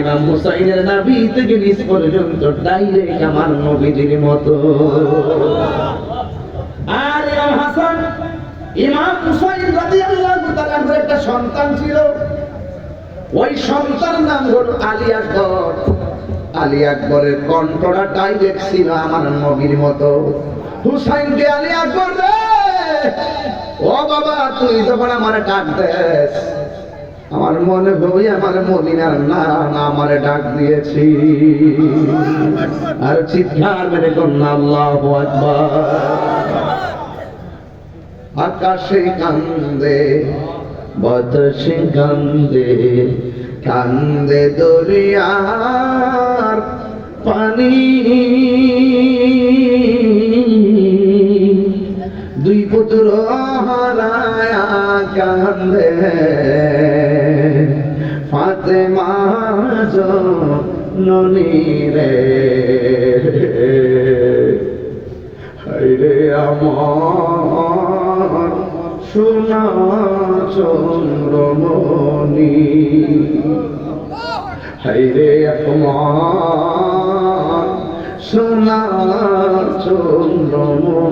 ইমাম হুসাইনের নাভি থেকে পর্যন্ত ডাইরেক্ট আমার নবীজির মতো। আর ইমাম হাসান, ইমাম হুসাইন রাদিয়াল্লাহু তাআলার একটা সন্তান ছিল। ওই সন্তান নাম হলো আলী আকবর। আলী আকবরের কণ্ঠটা ডাইরেক্ট ছিল আমার নবীর মতো। আলী আকবর ও বাবা, তুই যখন আমার ডাক দেস আমার মনে হই আমার মদিনার না না আমার ডাক দিয়েছি। আর চিৎকার মেরে আল্লাহ আকাশে কান্দে, বাতাসে কান্দে কান্দে দরিয়ার পানি। দুই পুত্র হারায়া কান্দে। রে হাইরে আমার সোনা চন্দ্রমণি। হাইরে আমার সোনা চন্দ্রমণি।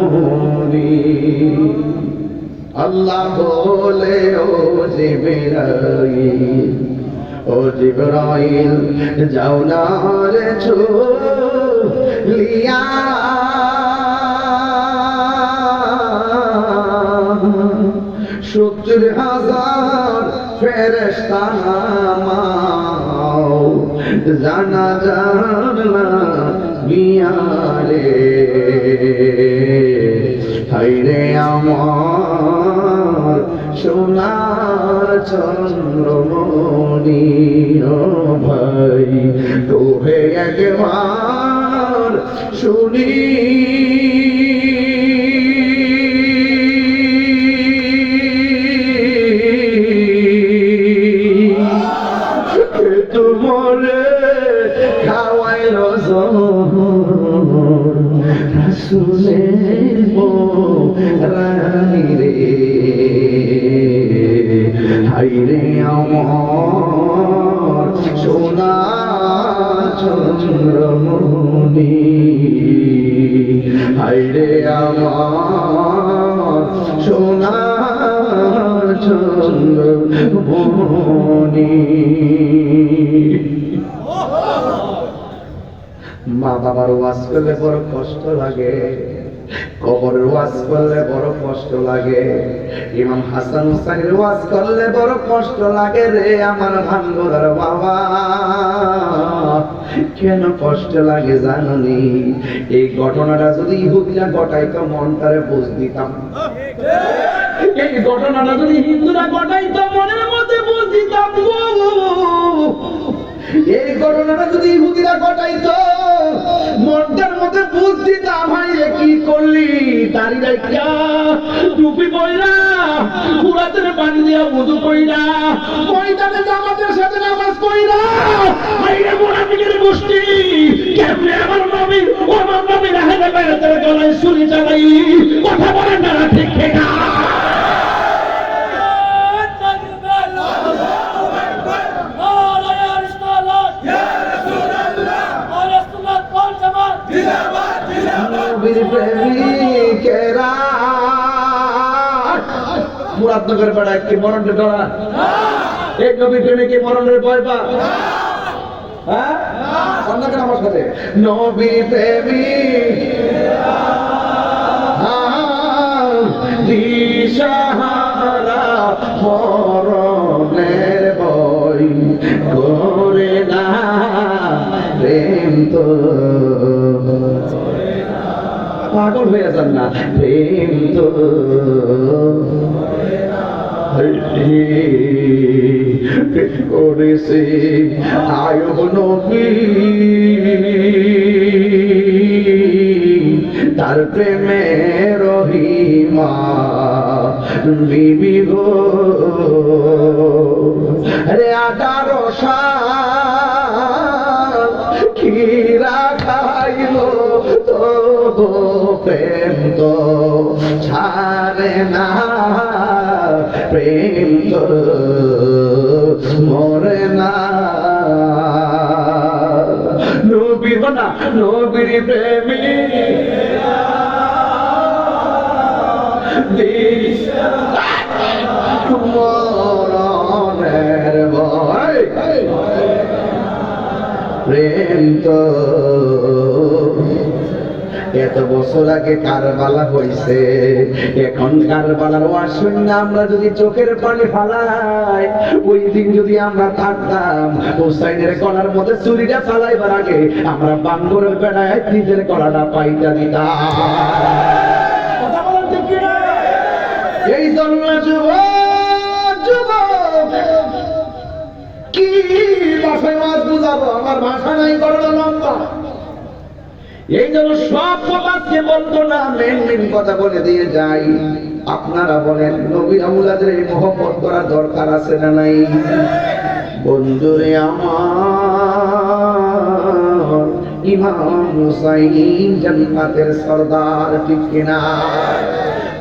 আল্লাহ বলে ও জিবিরাইল ও জিবরাইল, যাও না রে লিয়া। সত্তর হাজার ফেরেস্তা নামাও, জানা জানা বিয়ারে হাইরে আমার সোনার চন্দ্রমণি ভাই তোহে একবার শুনি। আমার সোনা চন্দ্রমণি হাইরে আমার সোনা চন্দ্রমণি মা বাবার ওয়াজ করলে বড় কষ্ট লাগে। কবরের ওয়াজ করলে বড় কষ্ট লাগে। ইমাম হাসান হুসাইনের ওয়াজ করলে বড় কষ্ট লাগে রে আমার ভাঙ্গর বাবা। কেন কষ্ট লাগে জাননি? এই ঘটনাটা যদি ইহুদিরা ঘটাইতো মনটারে বুঝ দিতাম। এই ঘটনাটা যদি হিন্দুরা ঘটাইতো মনের মধ্যে বুঝ দিতাম এই ঘটনাটা যদি ইহুদিরা ঘটাইতো মনটার মধ্যে বুঝ দিতাম ভাই কি করলি? দাড়ি রাখিয়া টুপি পয়রা পুরাতের পানি দিয়া উদু কইরা, ময়দানে জামাতের সাথে নামাজ কইরা আইরে মোনাফিকের গোষ্ঠী, কেমনে আমার নবী, ও আমার নবী তার গলায় ছুরি চালাই কথা বলেন না, ঠিক ঠিক মুরাদনগর বেড়া কি মরণের ডরা এই নবীর প্রেমিকে মরণের ভয় পা হ্যাঁ? আমার সাথে? বই করে না প্রেম পাগল হয়ে যান না প্রেম তো। করেছে আয়ব নবী। তার প্রেমে রহিমা বিবি গো রে সাল খিরা খাইল তো প্রেম তো ছাড়ে না। প্রেম তোর মরে না। নবী না নবীর প্রেমী। মরণের ভয়। প্রেম তোর এত বছর আগে কারবালা হইছে। এখন কারবালার ওয়াজ শুনলে আমরা যদি চোখের পানি ফালাই, ওই দিন যদি আমরা থাকতাম, হুসাইনের গলার মধ্যে চুরিটা চালাইবার আগে আমরা বাঙ্গরের বেড়ায় নিজের গলাটা পাইতা দিতাম? এই জন্য যুবক যুবক কি ভাষায় মাছ বুঝাবো? আমার ভাষা নাই করল লম্বা। এই জন্য সব কথাকে বলতো না, মেন মেন কথা বলে দিয়ে যাই। আপনারা বলেন নবী আমুলাদের এই মোহব্বত করার দরকার আছে না নাই? বন্ধুরে আমার, ইমাম হুসাইন জান্নাতের সর্দার ঠিক কিনা?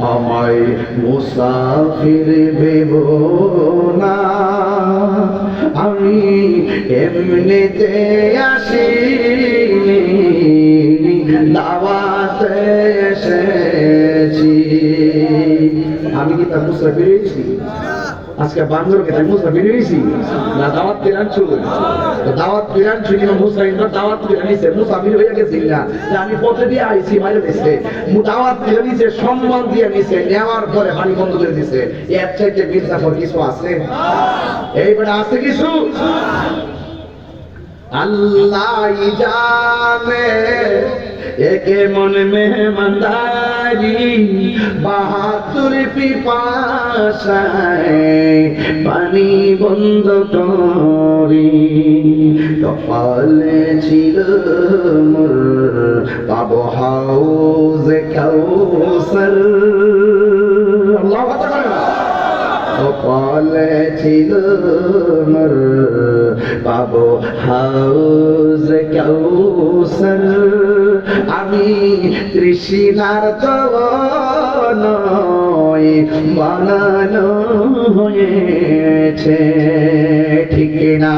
আমায় মুসাফির ভেব না। আমি এমনিতে আসি দাওয়াতে এসেছি। আমি কি তার মুসাফির আজকে বান্দরকে তাই মুসা বেরিয়েছি না, দাওয়াত পেরান চুল দাওয়াত পেরান চুল কিংবা মুসা ইন্দর দাওয়াত পেরা নিছে। মুসা বের হয়ে গেছি না আমি পথে দিয়ে আইছি, মাইরে দিছে। দাওয়াত পেরা নিছে, সম্মান দিয়ে নিছে, নেওয়ার পরে পানি বন্ধ করে দিছে। এর চাইতে মির্জাফর কিছু আছে? এইবারে আছে কিছু? আল্লাহ জানে। একে মন মেহমানদারি বাহাতুর পিপাসায় পানি বন্ধ করি। কপালে ছিল মোর, পাবো হাউজে কাউসার। আল্লাহ কপালে ছিল মোর, পাবো হাউজ কৌসর আমি তৃষ্ণার তো নয় বানানো হয়েছে ঠিক না?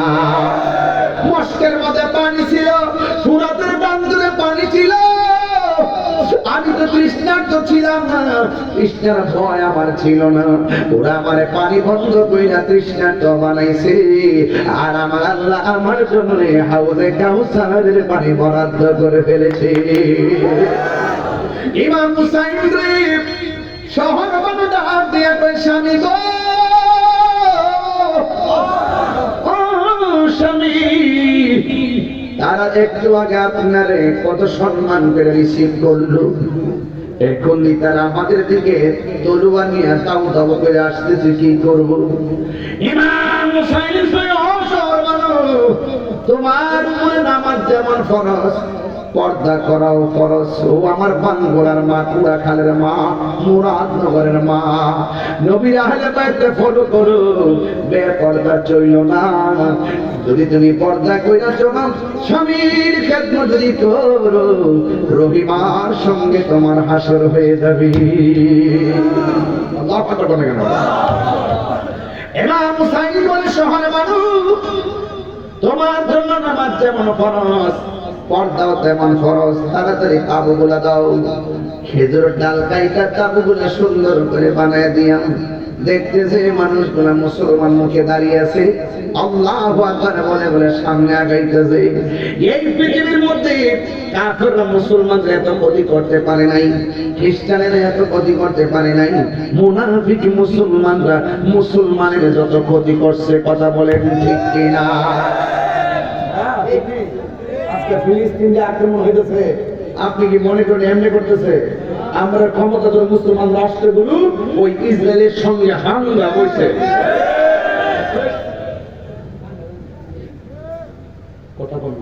ভয় আমার ছিল না। ওরা আমার পানি বন্ধ কইরা বানাইছে। আর আমার আল্লাহ আমার জন্য কাউসারের পানি বরাদ্দ করে ফেলেছে। ইমাম হুসাইন শহর কই স্বামী গো। তারা একটু আগে আপনারে কত সম্মান করে রিসিভ করল। এখনই তারা আমাদের দিকে তলুয়া নিয়ে তাও তাও করে আসতেছে, কি করব? ইমাম হুসাইন তোমার উপরে নামাজ যেমন ফরজ পর্দা করাও ফরজ। ও আমার বাঙ্গোলার মা কুড়া খালের মা, মুরাদনগরের মা। নবীর আহলে বাইতে ফলো করো বে পর্দা চইল না। যদি তুমি পর্দা কইরা চলো স্বামীর ক্ষেত্র যদি করো রহিমার সঙ্গে তোমার হাসর হয়ে যাবে। আল্লাহ পাক বলে কেন? ইমাম হুসাইন বলে শহরে মানুষ, তোমার জন্য নামাজ যেমন ফরজ পর্দাও তেমন ফরজ, তাড়াতাড়ি তাবুগুলা দাও। খেজুর ডাল কাইটা তাবুগুলা সুন্দর করে বানায় দিয়াম দেখতেছে মানুষগুলা মুসলমান মুখে দাঁড়িয়ে আছে আকবার বলে বলে সামনে আগাইতেছে। এই পৃথিবীর মধ্যে কাফেররা মুসলমানরা এত ক্ষতি করতে পারে নাই, খ্রিস্টানেরা এত ক্ষতি করতে পারে নাই, মুনাফিক মুসলমানরা মুসলমানের যত ক্ষতি করছে, কথা বলেন ঠিক কিনা? আজকে ফিলিস্তিন যে আক্রমণ হইতেছে, আপনি কি মনে করেন এমনি করতেছে? আমরা ক্ষমতাধর মুসলমান রাষ্ট্রগুলো ওই ইসরায়েলের সঙ্গে হাঙ্গা বইছে। কথা বল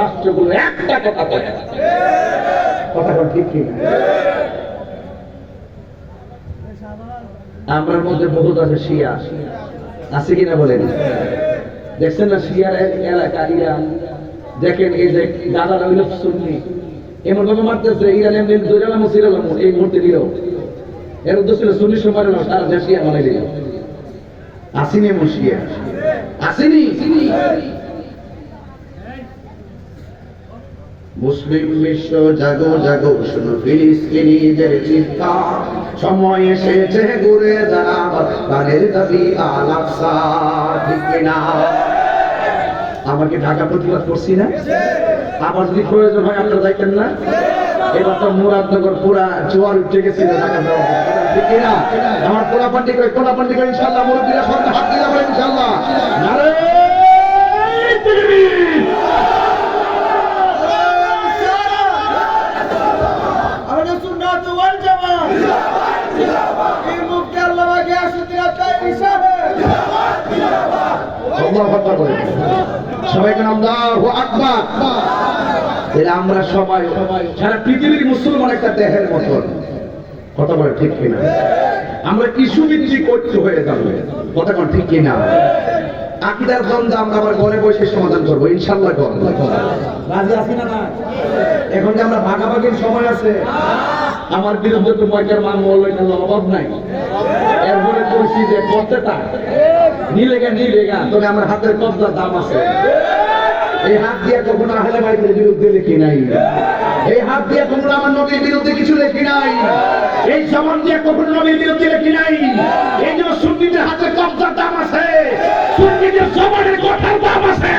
রাষ্ট্রগুলো একটা কথা কথা ঠিক কিনা আমার মধ্যে বহুত আছে শিয়া। আছে কিনা বলেন? দেখছেন না শিয়ার এক এলাকা, ইরান? দেখেন এই যে দাদা রইল সুন্নি। এমন ভাবে মারতেছে, ইরান এমনি দৈরালাম সিরালাম এই মুহূর্তে দিল। এর উদ্দেশ্য ছিল সুন্নি সময় সারা দেশ শিয়া বানাই দিল। আসেনি এমন শিয়া। আসেনি? মুসলিম বিশ্ব জাগো জাগো, শুনো ফিলিস্তিনিদের চিৎকার সময় এসেছে ঘুরে দাঁড়াবার গানের দাবি আলাপসা ঠিক না আমাকে ঢাকা প্রতিবাদ করছি না? আমার যদি প্রয়োজন হয় আপনারা যাইতেন না? এবার তো মুরাদনগর পুরা জোয়ার উঠে গেছিল ঢাকা ঠিক না আমার পোলা পান্ডি করে পোলা পান্ডি করে ইনশাল্লাহ মুরব্বীরা সঙ্গে হাত দিলে বলে ইনশাল্লাহ নারে তাকবীর! আমাদের সুন্নাত ওয়াল জামাত এই মুফতি আল্লামা গিয়াসউদ্দিন আতাই সাহেব আল্লাহু আকবার বলেন। সবাই কেন আল্লাহু আকবার এরা আমরা সবাই সারা পৃথিবীর মুসলমান একটা দেহের মতন। কথা বলে ঠিক কিনা? আমরা কিছু বিক্রি করতে হয়ে যাবে। কথা কোন ঠিক কিনা? আকিদার দ্বন্দ্ব আমরা আবার ঘরে বসে সমাধান করব ইনশাল্লাহ কর রাজি আছি না না এখন যে আমরা ভাগাভাগির সময় আছে আমার বিরুদ্ধে তো পয়সার মান এটা অভাব নাই। এরপরে কইছি যে কতটা নিলে গা নিলে গা তবে আমার হাতের কবজার দাম আছে। এই হাত দিয়ে কখনো আহলে বাইতের বিরুদ্ধে লিখি নাই। এই হাত দিয়ে কখনো আমার নবীর বিরুদ্ধে কিছু লিখি নাই। এই জবান দিয়ে কখনো নবীর বিরুদ্ধে লিখি নাই। এই জন্য সুন্নিদের হাতে কবজার দাম আছে সুন্নিদের জবানের কথার দাম আছে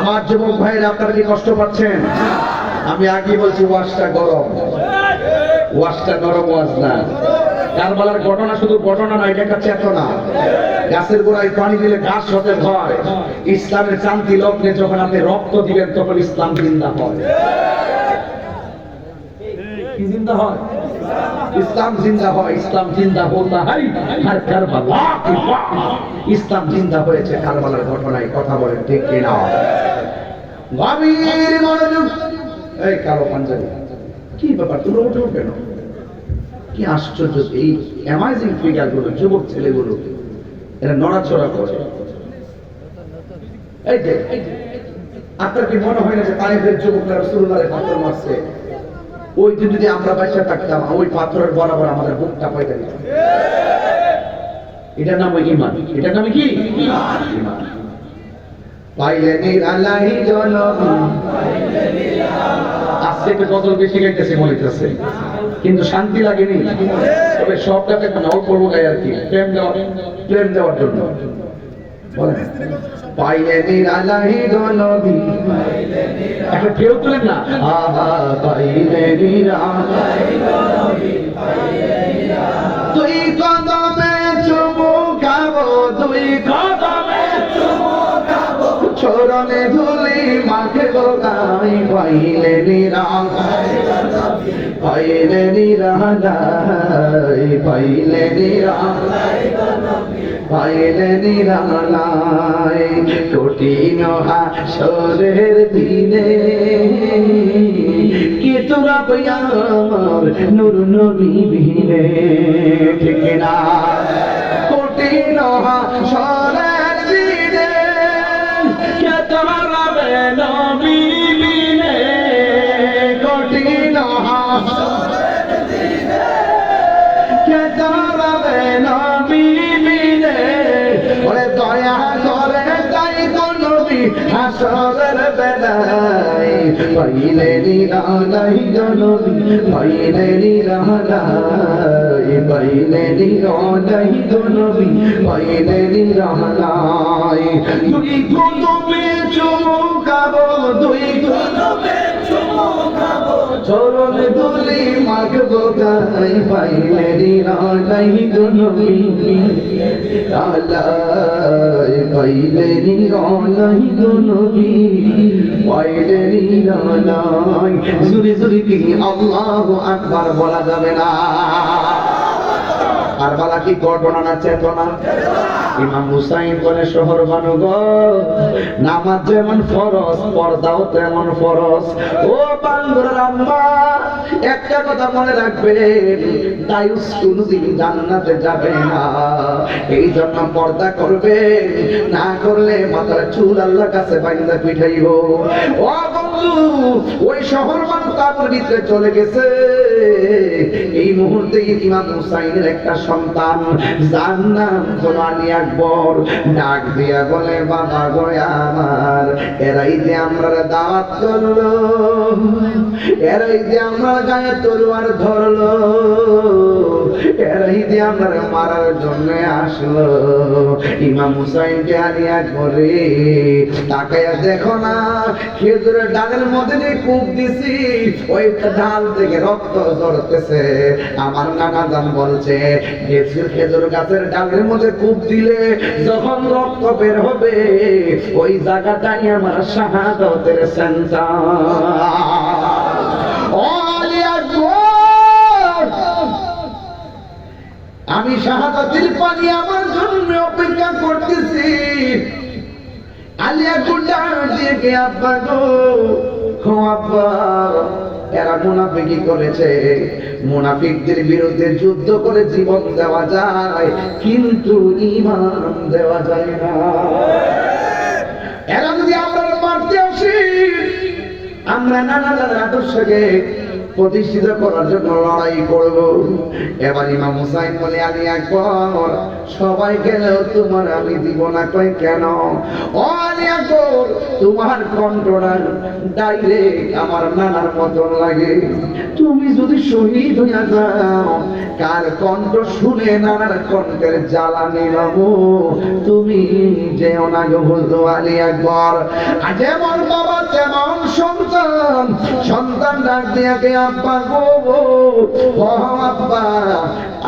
আমার যুবক ভাইয়েরা আপনারা কি কষ্ট পাচ্ছেন? আমি আগে বলছি, ওয়াশটা গরম। ওয়াশটা নরম ওয়াশ না। কারবালার ঘটনা শুধু ঘটনা না এটা একটা চেতনা। গাছের গোড়ায় পানি দিলে গাছ সতেজ হয় ইসলামের শান্তি লগ্নে যখন আপনি রক্ত দিবেন, তখন ইসলাম জিন্দা হয়। কি জিন্দা হয়? ইসলাম জিন্দা হয়, ইসলাম জিন্দা হাই আর কারবালা ইসলাম জিন্দা হয়েছে কারবালার ঘটনায়, কথা বলেন ঠিক কিনা? গভীর মনোযোগ এই কালো পাঞ্জাবি। কি ব্যাপার, তোমরা উঠে উঠবে না? কি আশ্চর্য এই অ্যামাইজিং যুবক ছেলেগুলো, এরা নড়াচড়া করে। এই যে আপনার কি মনে হয় না যে তাইফের যুবকরা পাথর মারছে? ওই দিন যদি আমরা বাচ্চা থাকতাম, ওই পাথরের বরাবর আমাদের বুকটা পাইতে দিত। এটার নাম ইমান এটার নাম কি? ইমান পাইলে নিরালাই জনম। আজকে একটু বেশি বলিতেছে কিন্তু শান্তি লাগেনি। তবে সব অল্প অল্প গাই আর কি। প্রেম দেওয়ার প্রেম দেওয়ার জন্য। পাইলে নিরালাই জনবি একটা কেউ তুলেন না? আহা, পাইলে নিরালাই পাইলে পাইলে পাইলে পাইলে নিরালাই। কঠিন হাসরের দিনে কে তোরা পাইয়া আমার নুর নবী বিনে ঠিক না। কঠিন হাসরের দিনে কে তোরা দাঁড়াবে নবী বিনে ওরে দয়া করে তাই তো নবী হাসরের বেলায়। পাইলে নিরালাই জনবী পাইলে নিরালাই পাইলে নিরালাই জনবী পাইলে নিরালাই তুই কদমে চুমুক চরণ দুলি মাগব গাই পাইলে নিরালাই নবী। আলাই পাইলে নবী। পাইলে কি আল্লাহু আকবার বলা যাবে না? আর বালা কি ঘটনা না চেতনা? ইমাম হুসাইন বলে, শহর বানুগ নামাজ যেমন ফরজ, পর্দাও তেমন ফরজ। ও বান্দরের আম্মা যাবে না। এই জন্য পর্দা করবে, না করলে মাথার চুল আল্লাহ কাছে বাইন্দা পিঠাই ও বন্ধু, ওই শহর মানুষ চলে গেছে। এই মুহূর্তে ইমাম হুসাইনের একটা সন্তান যার নাম হলো আকবর ডাক দিয়া বলে, বাবা গো আমার, এরাই যে আমরা দাওয়াত করল, এরাই যে আমরা গায়ে তলোয়ার ধরলো, এরাই যে আমরা মারার জন্য আসলো। ইমাম হুসাইনকে আলী আকবরে তাকাইয়া দেখো না, খেজুরের ডালের মধ্যে যে কূপ দিছি, ওই ডাল থেকে রক্ত ঝরতেছে। আমার নানা জান বলছে খেজুর খেজুর গাছের ডালের মধ্যে কূপ দিলে যখন রক্ত বের হবে, ওই জায়গাটাই আমার শাহাদতের আমি শাহাদাতের পানি আমার জন্য অপেক্ষা করতেছি। আলিয়া গুন্ডা দিয়ে আব্বা গো? আব্বা এরা মুনাফিকি করেছে। মুনাফিকদের বিরুদ্ধে যুদ্ধ করে জীবন দেওয়া যায়, কিন্তু ইমান দেওয়া যায় না। এরা যদি আমরা মারতে আসি, আমরা নানা আদর্শকে প্রতিষ্ঠিত করার জন্য লড়াই করব। এবার ইমাম হুসাইন বলে, আমি একবার সবাই গেলেও তোমার আমি দিব না কই কেন? ও আলী তোমার কন্ট্রোলার ডাইরেক্ট আমার নানার মতন লাগে। তুমি যদি শহীদ হইয়া যাও, কার কণ্ঠ শুনে নানার কণ্ঠের জ্বালানি বাবু তুমি যেও না গো আলী একবার। যেমন বাবা, তেমন সন্তান। সন্তান ডাক দিয়ে কে আব্বা গো। আব্বা,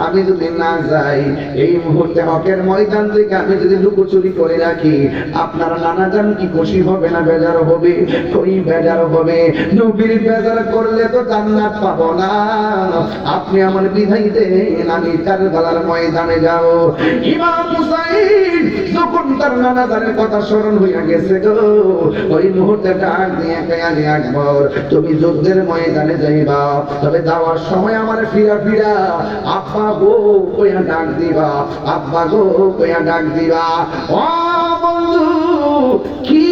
আমি যদি না যাই, এই মুহূর্তে হকের ময়দান থেকে আমি যদি লুকোচুরি করে রাখি, আপনার নানা জান কি খুশি হবে না বেজার হবে? কই বেজার হবে? নবীর বেজার করলে তো জান্নাত পাবো না। আপনি আমার বিধাই দেন, আমি কারবালার ময়দানে যাও ইমাম হুসাইন যখন তার নানা জানের কথা স্মরণ হইয়া গেছে গো, ওই মুহূর্তে ডাক দিয়ে কেয়ালি আকবর, তুমি যুদ্ধের ময়দানে যাইবা, তবে যাওয়ার সময় আমার ফিরা ফিরা। আব্বা গো কইয়া ডাক দিবা, আব্বা গো কইয়া ডাক দিবা। ও বন্ধু, কি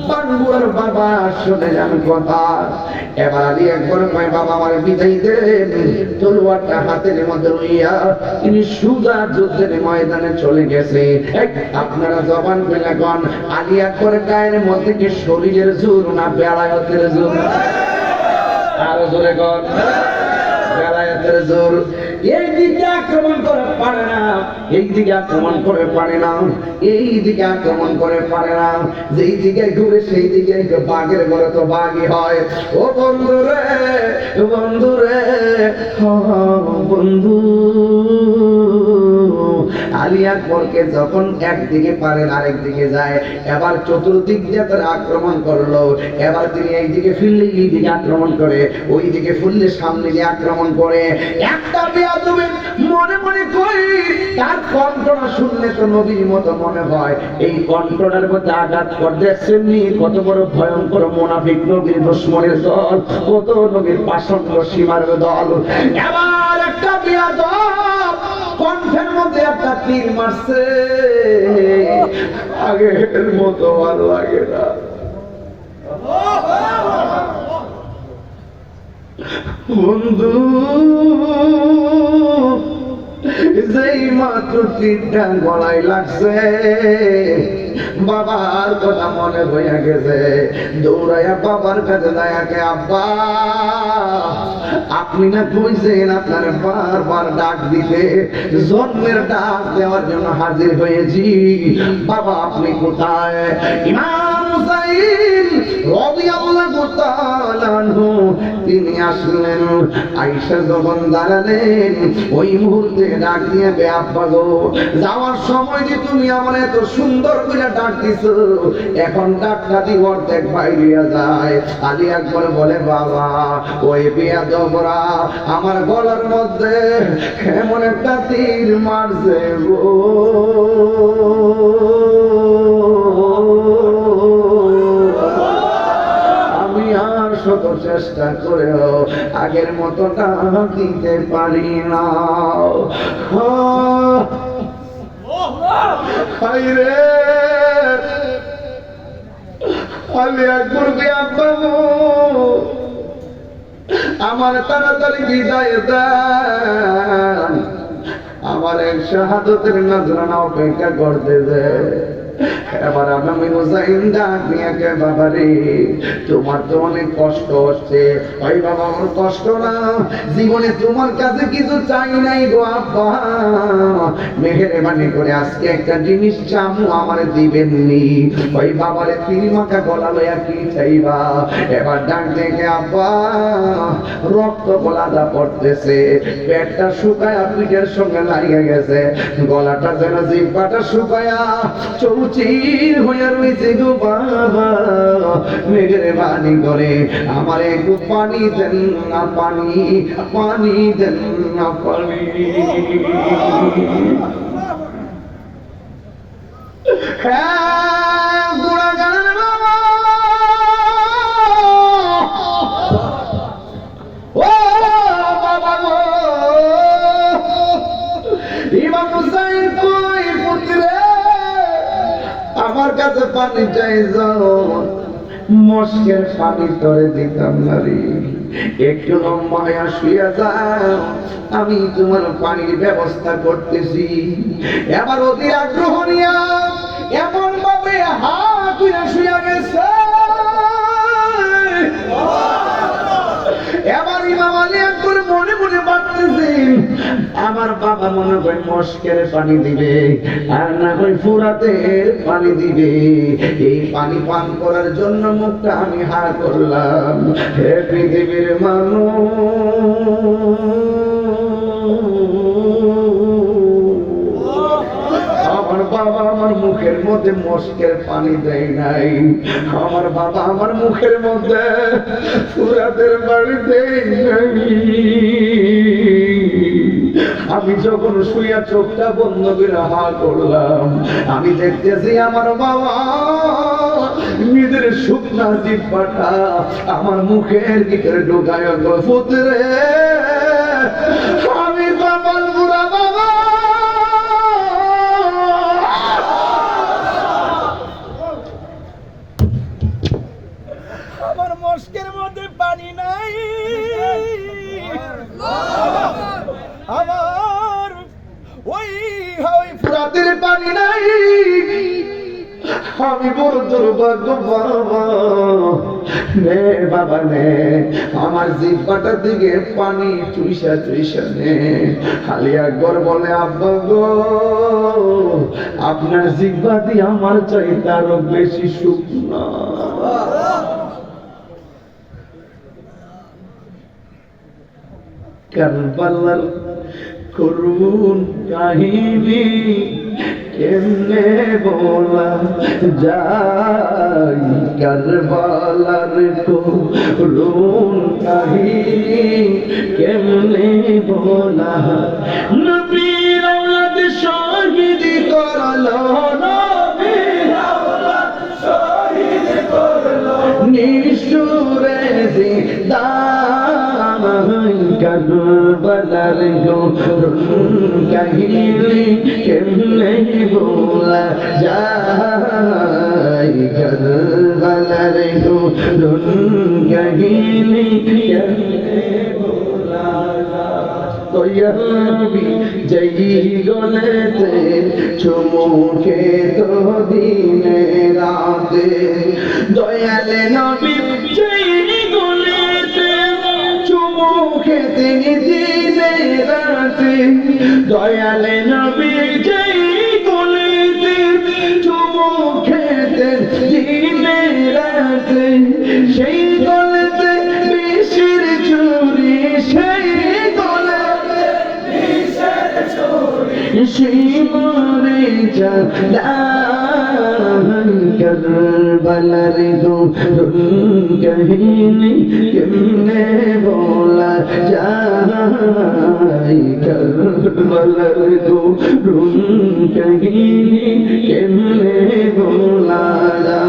বাঙ্গুয়ার বাবা শুনে যান কথা। এবার আলী একবার কয়, বাবা আমার বিদায় দেন। তলোয়ারটা হাতের মধ্যে লইয়া তিনি সুজা যুদ্ধের ময়দানে চলে গেছে। আপনারা জবান পেলে গন আলী একবার গায়ের মধ্যে কি শরীরের জোর না বেড়ায়তের জোর? আরও জোরে গন বেলায়েতের জোর। এই আক্রমণ করে পারে না আক্রমণ করে পারে না, এই দিকে আক্রমণ করে পারে না। যেই ঘুরে, সেই দিকে বাঘের ঘরে তো বাঘই হয়। ও বন্ধু রে বন্ধু রে ও বন্ধু। আলী আকবরকে যখন একদিকে পারেন আরেক দিকে যায়, এবার চতুর্দিক দিয়ে তারা আক্রমণ করল। এবার তিনি এইদিকে ফিরলে এই দিকে আক্রমণ করে ওই দিকে ফুললে সামনে দিয়ে আক্রমণ করে। একটা বিয়া তুমি মনে মনে করি তার কণ্ঠটা শুনলে তো নবীর মতো মনে হয়। এই কণ্ঠটার মধ্যে আঘাত করে দেখছেন নি কত বড় ভয়ঙ্কর মোনাফিক নবীর দুশ্মনের দল, কত নবীর পাষণ্ড সীমার দল। এবার একটা দল কণ্ঠের মধ্যে একটা তীর মারছে। আগের মতো আর লাগে না। বন্ধু যেই মাত্র তীরটা গলায় লাগছে, বাবার কথা মনে হইয়া গেছে। দৌড়াইয়া বাবার কাছে দায়াকে আব্বা, আপনি না কইছেন আপনার বারবার ডাক দিতে, জন্মের ডাক দেওয়ার জন্য হাজির হয়েছি। বাবা, আপনি কোথায়? ইমাম আনহু তিনি আসলেন আয়েশা যখন দাঁড়ালেন, ওই মুহূর্তে ডাক দিয়ে, বে আব্বা যাওয়ার সময় যে তুমি আমার এত সুন্দর করে ডাক দিছো, এখন ডাকটা দি অর্ধেক বাইরিয়া যায়। আলী একবার বলে, বাবা, ওই বিয়া দমরা আমার গলার মধ্যে এমন একটা তীর মারছে গো। চেষ্টা করেও আগের মতো টান দিতে পারি না। আমার তাড়াতাড়ি বিদায় দেন। আমার এক শাহাদতের নজরানা অপেক্ষা করতে দে। এবার আমি হুসাইন ডাক নিয়ে বাবা রে? তোমার তো অনেক কষ্ট হচ্ছে। ওই বাবা, আমার কষ্ট না। জীবনে তোমার কাছে কিছু চাই নাই গো আব্বা। মেহেরবানি করে আজকে একটা জিনিস চামু আমার দিবেননি। ওই বাবারে তিল মাথা গলা লইয়া কি চাইবা? এবার ডাক দেখে আব্বা, রক্ত গলাটা পড়তেছে, পেটটা শুকায়া পিঠের সঙ্গে লাগিয়ে গেছে। গলাটা যেন জিব্বাটা শুকায়া চৌচির হইয়া রয়েছে গো বাবা। মেঘের করে, আমার একটু পানি দেন না পানি পানি দেন না পানি। হ্যাঁ আমার কাছে পানি চাই যাও মস্কের পানি তরে দিতাম নারী একটু লম্বায় শুয়ে যাও, আমি তোমার পানির ব্যবস্থা করতেছি। এবার অতি আগ্রহ নিয়া এমন ভাবে হা তুইরা শুয়ে গেছে। আমার বাবা মনে হয় মস্কের পানি দিবে, আর না হয় ফুরাতের পানি দিবে। এই পানি পান করার জন্য মুখটা আমি হা করলাম। হে পৃথিবীর মানুষ বাবা আমার মুখের মধ্যে মস্কের পানি দেয় নাই। আমার বাবা আমার মুখের মধ্যে ফুরাতের পানি দেয় নাই। আমি যখন শুইয়া চোখটা বন্ধ করে হা করলাম, আমি দেখতেছি আমার বাবা নিজের শুকনা জিব্বাটা আমার মুখের ভিতরে ঢুকায় পুত্রে জিব্বাটার দিকে পানি চুইসা চুইসা নে। খালি একবার বলে, আব্বা গো, আপনার জিব্বা দিয়ে আমার চাইতে আরও বেশি শুকনা। কারবালার করুন কাহিনী কেমনে বলা যাই কারবালার করুন কাহিনী কেমনে বলা? নবীর আওলাদ শহীদ করল নিশুরে জিদান কারবালার কাহিনী কেমনে বলা যায় কারবালার কাহিনী কেমনে বলা দয়াবি জয়ী গলেতে চুমুকে তো দিনে রাতে দয়ালে নবী জয়ী চুমুকে তিনি রাতে দয়ালে নবী জয়ী গলেতে চুমুকে দিনে রাতে সেই গলেতে বিষের চুরি সেই গলেতে শিমরে کربلر دو کہیں کمنے بولا جائے کربلر دو کہیں کمنے بولا جا